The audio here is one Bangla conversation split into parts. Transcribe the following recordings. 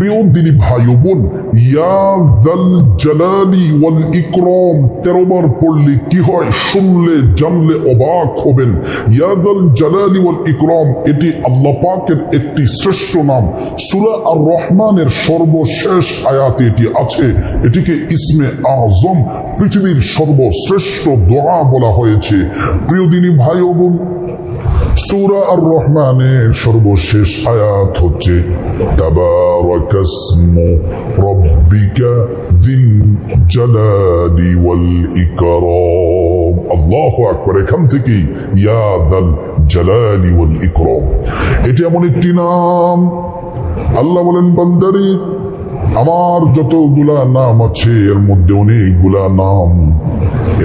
প্রিয় দিনী ভাই বোন জালালি তেরোবার পড়লে কি হয়? শুনলে, জানলে অবাক হবেন। জালালি ওয়াল এটি আল্লাহ পাকের একটি শ্রেষ্ঠ নাম। সূরা আর রহমানের সর্বশেষ আয়াতে এটি আছে। এটিকে ইসমে আজম, পৃথিবীর সর্বশ্রেষ্ঠ দোয়া বলা হয়েছে। প্রিয় দিনী ভাই বোন সূরা আর রহমানের সর্বশেষ আয়াত হচ্ছে, তাবারাকাসমু রব্বিকা যিল জালালি ওয়াল ইকরাম। আল্লাহু আকবার, এখান থেকেই, ইয়া দাল জালালি ওয়াল ইকরাম। এটি এমন একটি নাম। আল্লাহ বলেন, বান্দারি আমার যতগুলা নাম আছে, এর মধ্যে অনেকগুলা নাম।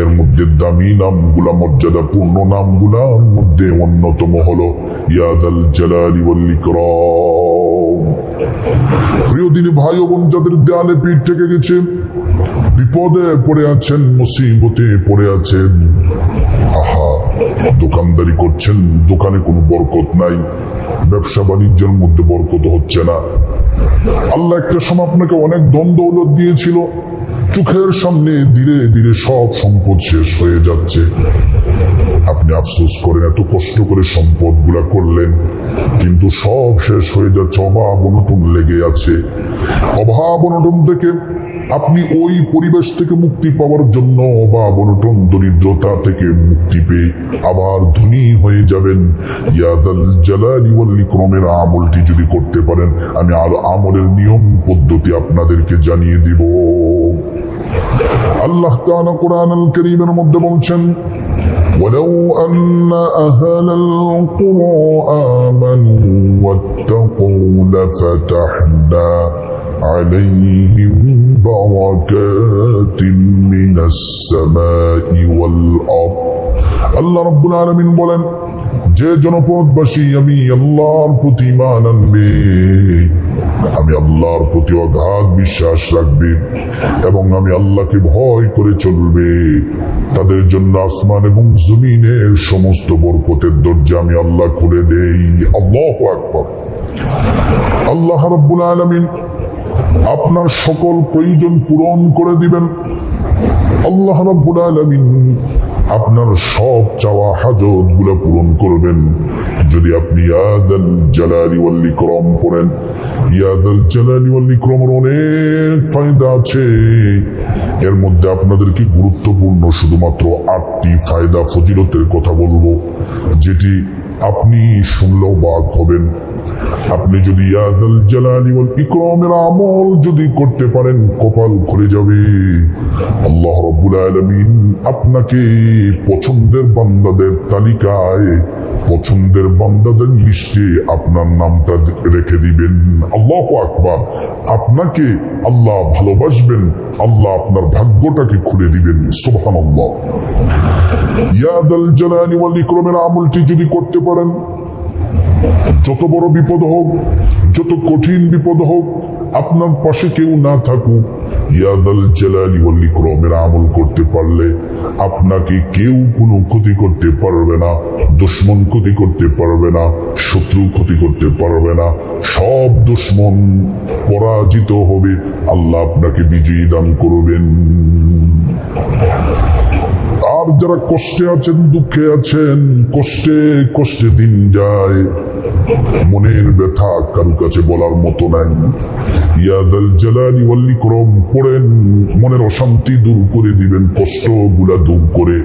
এর মধ্যে দামি নামগুলা, মর্যাদাপূর্ণ নামগুলার মধ্যে অন্যতম হলো ইয়াদাল জালালি ওয়াল ইকরাম। প্রিয় দিনী ভাই বোন, যাদের দেয়ালে পিঠ থেকে গেছে, বিপদে পড়ে আছেন, মুসিবতে পড়ে আছেন, আহা দোকানদারি করছেন, দোকানে কোনো বরকত নাই, ব্যবসা বাণিজ্যের মধ্যে বরকত হচ্ছে না। আল্লাহ একটা সময় আপনাকে অনেক দ্বন্দ্ব দৌলত দিয়েছিল, চোখের সামনে ধীরে ধীরে সব সম্পদ শেষ হয়ে যাচ্ছে। আপনি আফসোস করেন, এত কষ্ট করে সম্পদগুলা করলেন, কিন্তু সব শেষ হয়ে যাচ্ছে, অভাব অনটন লেগে আছে। অভাব অনটন থেকে আপনি ওই পরিবেশ থেকে মুক্তি পাওয়ার জন্য অভাব অনটন দরিদ্রতা থেকে মুক্তি পেয়ে আবার ধনী হয়ে যাবেন ইয়াদাল জালালি ওয়াল ইকরামের আমলটি যদি করতে পারেন আমি আর আমলের নিয়ম পদ্ধতি আপনাদেরকে জানিয়ে দিব আল্লাহ তাআলা কোরআনুল কারীমের মধ্যে বলছেন ولو أن أهل القرى آمنوا واتقوا لفتحنا عليهم بركات من السماء والأرض আল্লাহ রব্বুল আলমিন বলেন যে জনপদবাসী আমি আল্লাহর প্রতি মান আনবে আমি আল্লাহর প্রতি অগাধ বিশ্বাস রাখবে এবং আমি আল্লাহকে ভয় করে চলবে তাদের জন্য আসমান এবং জমিনের সমস্ত বরকতের দরজা আমি আল্লাহ খুলে দেই আল্লাহ আকবর আল্লাহ রব্বুল আলমিন আপনার সকল প্রয়োজন পূরণ করে দিবেন। আল্লাহ রাব্বুল আলামিন আপনার সব চাওয়া হাজতগুলো পূরণ করবেন। যদি আপনি ইয়াদাল জালালি ওয়াল ইকরাম পড়েন, ইয়াদাল জালালি ওয়াল ইকরামের অনেক ফায়দা আছে। এর মধ্যে আপনাদেরকে গুরুত্বপূর্ণ শুধুমাত্র আটটি ফায়দা, ফজিলতের কথা বলব, যেটি আপনি শুনলেও বাঘ হবেন। আপনি যদি ইয়াদাল জালালি ওয়াল ইকরামের আমল যদি করতে পারেন, কপাল খুলে যাবে। আল্লাহ রাব্বুল আলামিন আপনাকে পছন্দের বান্দাদের তালিকায় পছন্দের বান্দাদের লিস্টে আপনার নামটা রেখে দিবেন। আল্লাহ আকবার। আপনাকে আল্লাহ ভালোবাসবেন, আল্লাহ আপনার ভাগ্যটাকে খুলে দিবেন। সুবহানাল্লাহ। ইয়াদাল জালালি ওয়াল আমলটি যদি করতে পারেন, যত বড় বিপদ হোক, যত কঠিন বিপদ হোক, আপনার পাশে কেউ না থাকুক। ইয়াদাল জালালি আমল করতে পারলে আপনাকে কেউ কোনো ক্ষতি করতে পারবে না, দুশ্মন ক্ষতি করতে পারবে না, শত্রু ক্ষতি করতে পারবে না, সব দুশ্মন পরাজিত হবে, আল্লাহ আপনাকে বিজয়ী দান করবেন। আর যারা কষ্টে আছেন, দুঃখে আছেন, কষ্টে কষ্টে দিন যায় মনের ব্যথা কারু কাছে বলার মতো নাই। ইয়াদাল জালালি ওয়াল ইকরাম, পড়েন, মনের অশান্তি দূর করে দিবেন কষ্টগুলা দূর করে।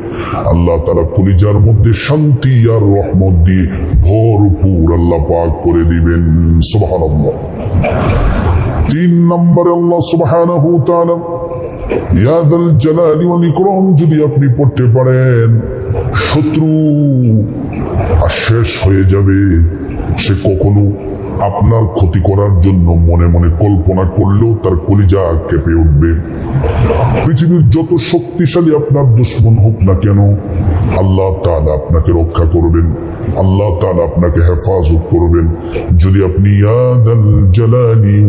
আল্লাহ তারা কলিজার মধ্যে শান্তি আর রহমত দিয়ে ভরপুর আল্লাহ পাক করে দিবেন। সুবহানাল্লাহ। তিন নম্বরে আল্লাহ সুবহানাহু তাআলা ইয়াদাল জালালি ওয়াল যদি আপনি পড়তে পারেন, শত্রু আর শেষ হয়ে যাবে। সে কখনো আপনার ক্ষতি করার জন্য মনে মনে কল্পনা করলেও তার কলিজা কেঁপে উঠবে। পৃথিবীর যত শক্তিশালী আপনার দুশ্মন হোক না কেন, আল্লাহ তাআলা আপনাকে রক্ষা করবেন, আল্লাহ তাআলা আপনাকে হেফাজত করবেন। যদি আপনি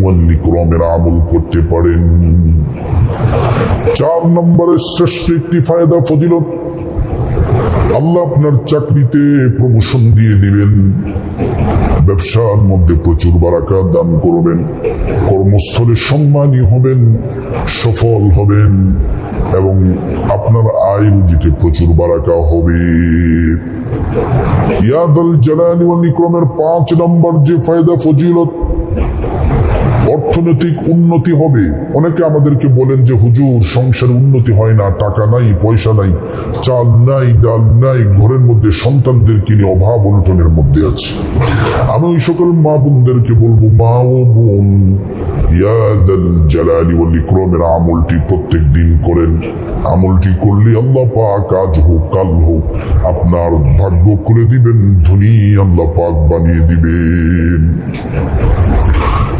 ওয়াল আমল করতে পারেন। চার নম্বরের শ্রেষ্ঠ একটি ফায়দা, ফজিলত। আল্লাহ আপনার চাকরিতে প্রমোশন দিয়ে দিবেন। ব্যবসার মধ্যে প্রচুর বারাকা দান করবেন। কর্মস্থলে সম্মানী হবেন, সফল হবেন, এবং আপনার আয় রুজিতে প্রচুর বারাকা হবে। ইয়াদ জালালি ওয়াল নিক্রমের পাঁচ নম্বর যে ফায়দা, ফজিলত অর্থনৈতিক উন্নতি হবে। অনেকে আমাদেরকে বলেন যে, হুজুর, সংসার উন্নতি হয় না, টাকা নাই, পয়সা নাই, চাল নাই, ডাল নাই, ঘরের মধ্যে সন্তানদের কিনে অভাব অনটনের মধ্যে আছে? আমি ওই সকল মা বোনদেরকে বলব, মা ও বোন আমলটি প্রত্যেক দিন করেন। আমলটি করলে আল্লাহ পাক আজ হোক, কাল হোক, আপনার ভাগ্য করে দিবেন, ধনী আল্লাহ পাক বানিয়ে দিবেন।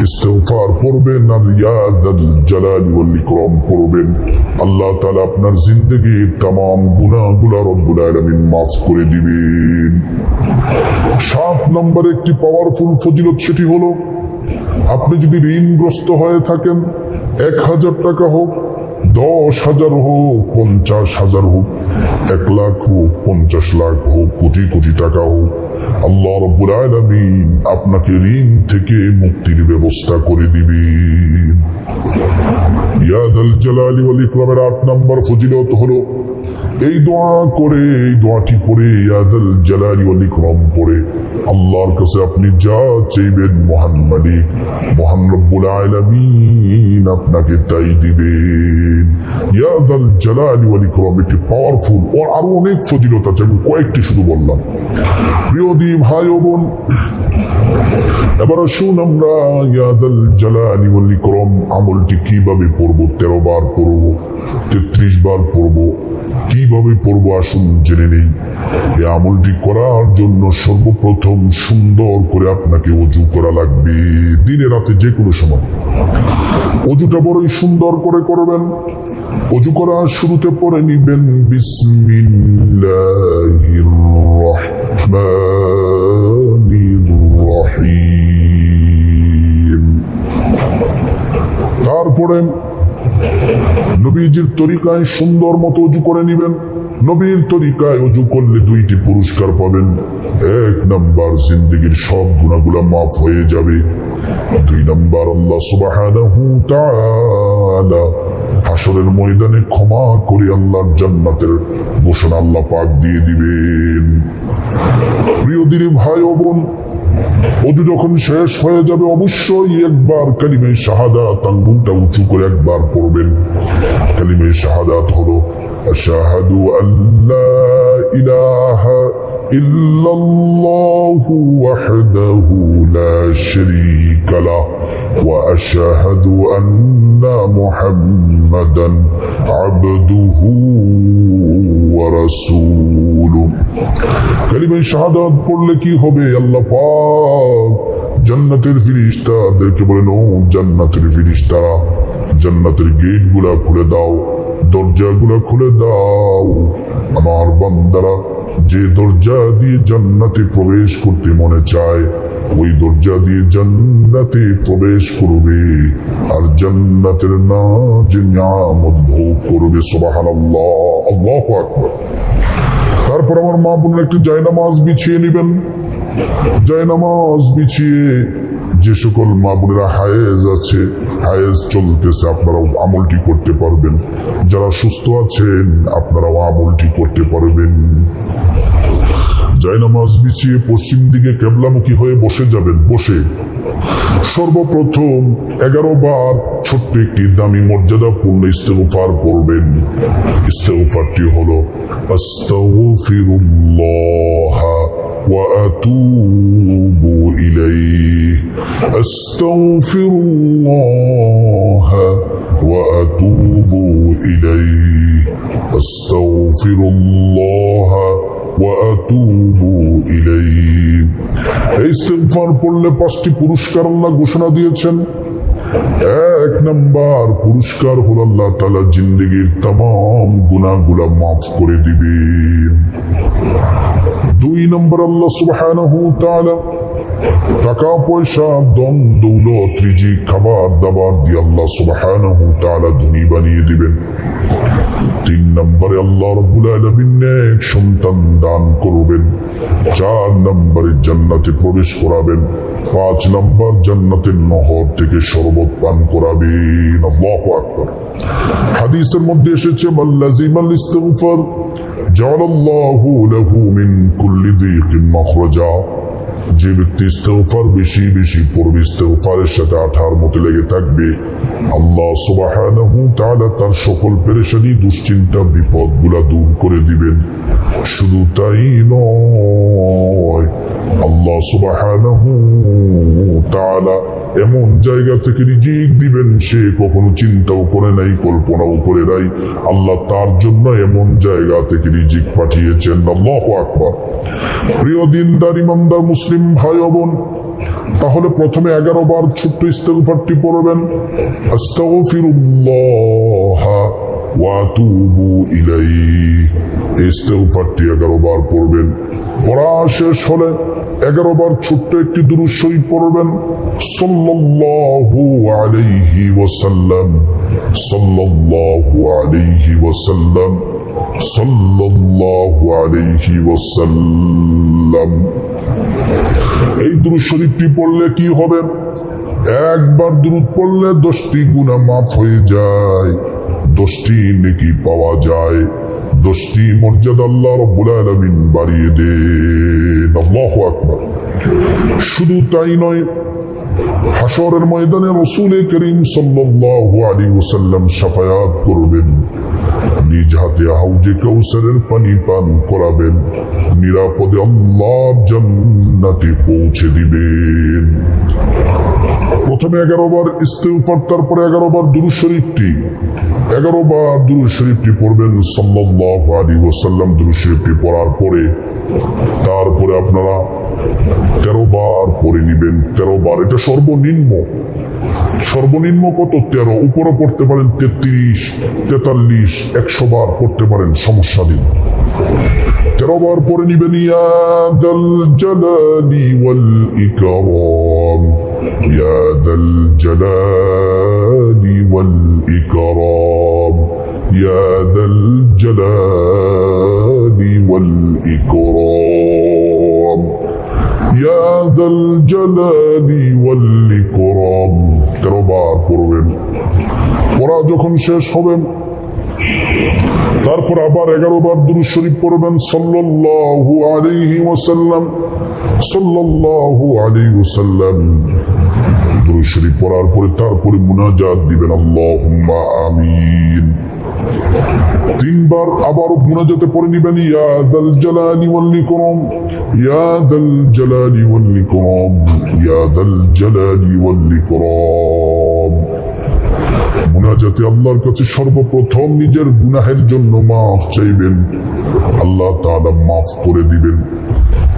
ইস্তেগফার পড়বেন আর ইয়াদাল জালালি ওয়াল ইকরাম পড়বেন আল্লাহ তাআলা আপনার জিন্দগির तमाम গুনাহগুলো রব্বুল আলামিন মাফ করে দিবেন সাত নম্বর একটি পাওয়ারফুল ফজিলত সেটি হলো আপনি যদি ঋণগ্রস্ত হয়ে থাকেন এক হাজার টাকা হোক দশ হাজার হোক, পঞ্চাশ হাজার হোক, এক লাখ হোক, পঞ্চাশ লাখ হোক, কোটি কোটি টাকা হোক, আল্লাহ রব্বুল আলমিন আপনাকে ঋণ থেকে মুক্তির ব্যবস্থা করে দিবেন। ইয়াদাল জালালি ওয়াল ইকরামের আট নম্বর ফজিলত হলো এই দোয়া করে, এই দোয়াটি পড়ে ইয়াদাল জালালি ওয়াল ইকরাম পড়ে। আল্লাহর কাছে আপনি যা চাইবেন, মহান মালিক, মহান রব্বুল আলামিন আপনাকে তাই দিবেন। জালালি ওয়াল ইকরাম, একটি পাওয়ারফুল আরও অনেক ফজিলত আছে, আমি কয়েকটি শুধু বললাম। প্রিয় দি ভাই ও বোন, এবার আসুন আমরা ইয়াদাল জালালি ওয়াল ইকরাম আমলটি কীভাবে পড়ব? তেরো বার পড়ব, তেত্রিশ বার পড়ব কীভাবে পড়ব আসুন জেনে নেই। এই আমলটি করার জন্য সর্বপ্রথম সুন্দর করে আপনাকে অজু করা লাগবে, দিনে রাতে যে কোনো সময়। অজুটা বড়ই সুন্দর করে করবেন। অজু করার শুরুতে পড়ে নিবেন তারপরে নবীজির তরিকায় সুন্দর মতো উজু করে নিবেন। নবীর তরিকায় উজু করলে দুইটি পুরস্কার পাবেন। এক নাম্বার জিন্দগির সব গুণাগুলা মাফ হয়ে যাবে। দুই নাম্বার আল্লাহ সুবহানাহু তাআলা হাসরের ময়দানে ক্ষমা করে আল্লাহর জান্নাতের ঘোষণা আল্লাহ পাক দিয়ে দিবেন। প্রিয় দিনী ভাই ও বোন অজু যখন শেষ হয়ে যাবে অবশ্যই একবার কালিমে শাহাদাত আঙ্গুলটা উঁচু করে একবার পড়বেন কালিমে শাহাদাত হলো আশাহাদু আল্লাহ ইলাহা إلا الله وحده لا شريك له وأشهد أن محمدا عبده কালিমাই শাহাদাত পড়লে কি হবে আল্লাহ পাক। জান্নাতের ফিরিস্তাদেরকে বলেন ও জান্নাতের ফিরিস্তারা জান্নাতের গেটগুলা খুলে দাও দরজা খুলে দাও। আমার বান্দারা যে দরজা দিয়ে জান্নাতে প্রবেশ করতে মনে চায়, ওই দরজা দিয়ে জান্নাতে প্রবেশ করবে। আর জান্নাতের না যে নিয়ামত ভোগ করবে, সুবহানাল্লাহ তারপর আমার মা বললেন একটি জায়নামাজ বিছিয়ে নেবেন। জায়নামাজ বিছিয়ে যে সকল মা বোনেরা হায়েজ আছে, হায়েজ চলতেছে, আপনারাও আমলটি করতে পারবেন। যারা সুস্থ আছেন, আপনারাও আমলটি করতে পারবেন। জায়নামাজ বিছিয়ে পশ্চিম দিকে কেবলামুখী হয়ে বসে যাবেন, বসে। সর্বপ্রথম এগারো বার ছোট্ট একটি দামি মর্যাদাপূর্ণ ইস্তেগফার করবেন। ইস্তেগফারটি হলো, আস্তাগফিরুল্লাহ। وأتوب إليه أستغفر الله وأتوب إليه أستغفر الله وأتوب إليه এই ইস্তেগফার পড়লে পাঁচটি পুরস্কার আল্লাহ ঘোষণা দিয়েছেন এক নাম্বার পুরস্কার হল আল্লাহ তালা জিন্দগির তাম গুনাগুলা মাফ করে দিবেন। দুই নম্বর আল্লাহ সুবাহ টাকা পয়সা দম দৌলত রিজি খাবার দাবার দিয়ে আল্লাহ সুবহানাহু তাআলা ধনী বানিয়ে দিবেন। তিন নম্বরে আল্লাহ রব্বুল সন্তান দান করবেন। চার নম্বরে জান্নাতে প্রবেশ করাবেন। পাঁচ নম্বর জান্নাতের নহর থেকে শরবত পান করাবেন। আল্লাহু আকবার। হাদিসের মধ্যে এসেছে মাল্লাজিমাল ইস্তিগফার, জালাল্লাহু লাহু মিন কুল্লি দিকিন মাখরাজা। যে ব্যক্তি ইস্তেফার বেশি বেশি পড়বে ইস্তেফারের সাথে আঠার মতো লেগে থাকবে। আল্লাহ তাআলা তার সকল পেরেশানি, দুশ্চিন্তা, বিপদগুলা দূর করে দিবেন। শুধু তাই নয়, আল্লাহ তাআলা এমন জায়গা থেকে রিজিক দিবেন, সে কখনো চিন্তাও করে নাই, কল্পনাও করে নাই। আল্লাহ তার জন্য এমন জায়গা থেকে রিজিক পাঠিয়েছেন। আল্লাহ আকবার। প্রিয় দিনদার, ইমানদার, মুসলিম ভাই ও বোন তাহলে প্রথমে এগারো বার ছোট্ট ইস্তেগফারটি পড়বেন। আস্তাগফিরুল্লাহ এগারো বার পড়বেন। পড়া শেষ হলে এগারো বার ছোট্ট একটি শরীফ পড়বেন। সাল্লাল্লাহু আলাইহি ওয়াসাল্লাম। এই দুরূদ শরীফটি পড়লে কি হবে? একবার দুরূদ পড়লে দশটি গুনাহ মাফ হয়ে যায়, দশটি নেকি পাওয়া যায়, দশটি মর্যাদা আল্লাহ রব্বুল আলামিন বাড়িয়ে দেন। আল্লাহু আকবার। শুধু তাই নয় হাসরের ময়দানে রসুল করিম সাল্লাল্লাহু আলাইহি ওয়াসাল্লাম শাফায়াত করবেন। নিজ হাতে হাউজে কৌসারের পানি পান করাবেন। নিরাপদে আল্লাহর জান্নাতে পৌঁছে দিবেন। প্রথমে এগারো বার ইস্তেগফার, তারপরে এগারো বার দুরূদ শরীফটি। এগারো বার দুরূদ শরীফটি পড়বেন সাল্লাল্লাহু আলাইহি ওয়াসাল্লাম দুরূদ শরীফটি পড়ার পরে। তারপরে আপনারা তেরো বার পড়ে নিবেন, তেরো বার। এটা সর্বনিম্ন। সর্বনিম্ন কত? তেরো। উপরে পড়তে পারেন তেত্রিশ, তেতাল্লিশ, একশো বার পড়তে পারেন, সমস্যা নেই। তেরো বার পরে নিবেন ইয়াদাল জালালি ওয়াল ইকরাম। ইয়া দাল জালালি ওয়াল ইকরাম পড়বেন পড়া যখন শেষ হবে, তারপর আবার এগারো বার দুরু শরীফ পড়বেন সাল্লু আলিহি ওসাল্লাম সাল্লু আলী ওসাল্লাম দুরু শরীফ পড়ার পরে তারপরে মুনাজাত দিবেন আল্লাহ আমিন। তিনবার আবারও মুনাজাতে পড়ে নিবেন ইয়াদাল জালালি ওয়াল ইকরাম ইয়াদাল জালালি ওয়াল ইকরাম ইয়াদাল জালালি ওয়াল ইকরাম মুনাজাতে আল্লাহর কাছে সর্বপ্রথম নিজের গুনাহের জন্য মাফ চাইবেন। আল্লাহ তাআলা মাফ করে দিবেন।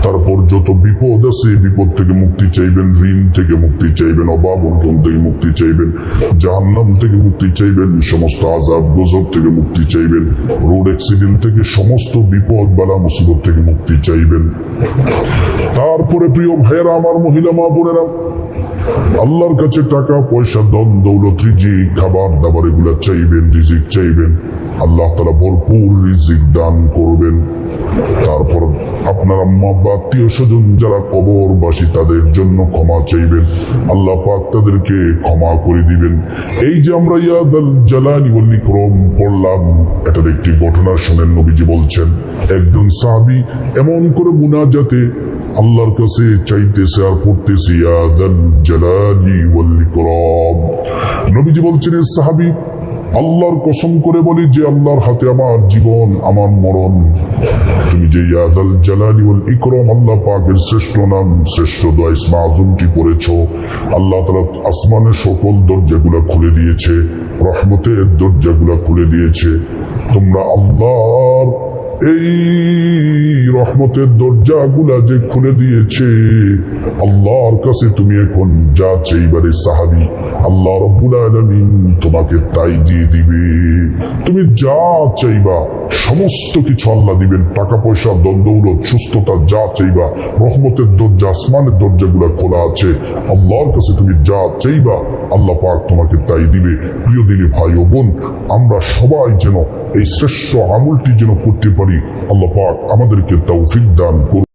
তারপর যত বিপদ আছে বিপদ থেকে মুক্তি চাইবেন, ঋণ থেকে মুক্তি চাইবেন, অভাব অনটন থেকে মুক্তি চাইবেন, জাহান্নাম থেকে মুক্তি চাইবেন, সমস্ত আজাব গজব থেকে মুক্তি চাইবেন, রোড অ্যাক্সিডেন্ট থেকে সমস্ত বিপদ, বালা মুসিবত থেকে মুক্তি চাইবেন। তারপরে প্রিয় ভাইয়েরা, আমার মহিলা মা বোনেরা, আল্লাহর কাছে টাকা, পয়সা দন দৌলত, রিজিক খাবার দাবার এগুলা চাইবেন, রিজিক চাইবেন। আল্লাহ তালা ভরপুর রিজিক দান করবেন। তারপর আপনার আম্মা বা আত্মীয় স্বজন যারা কবরবাসী, তাদের জন্য ক্ষমা চাইবেন। আল্লাহ পাক তাদেরকে ক্ষমা করে দিবেন। এই যে আমরা ইয়াদাল জালালি ওয়াল ইকরাম পড়লাম, এটার একটি ঘটনা শুনেন নবীজি বলছেন, একজন সাহাবী এমন করে মুনাজাতে আল্লাহর কাছে চাইতেছে আর পড়তেছে নবীজি বলছেন সাহাবী, আল্লাহর কসম করে বলি যে আল্লাহর হাতে আমার জীবন, আমার মরণ। তুমি যে ইয়াদাল জালালি ওয়াল ইকরাম, আল্লাহ পাকের শ্রেষ্ঠ নাম, শ্রেষ্ঠ দোয়া, ইসমা, আজমটি পড়েছ। আল্লাহ তাআলা আসমানের সকল দরজাগুলা খুলে দিয়েছে, রহমতের দরজাগুলা খুলে দিয়েছে। তোমরা আল্লাহর এই রহমতের দরজাগুলা যে খুলে দিয়েছে, আল্লাহর কাছে তুমি এখন যা চাইবারে সাহাবি, আল্লাহ রব্বুল আলমিন তোমাকে তাই দিয়ে দিবে। তুমি যা চাইবা, সমস্ত কিছু আল্লাহ দিবেন। টাকা পয়সা দ্বন্দ্বৌলত সুস্থতা যা চাইবা, রহমতের দরজা, আসমানের দরজাগুলা খোলা আছে। আল্লাহর কাছে তুমি যা চাইবা, আল্লাহ পাক তোমাকে তাই দিবে। প্রিয় দিনী ভাই ও বোন, আমরা সবাই যেন এই শ্রেষ্ঠ আমলটি যেন করতে পারি আল্লাহ পাক আমাদেরকে তৌফিক দান করুন।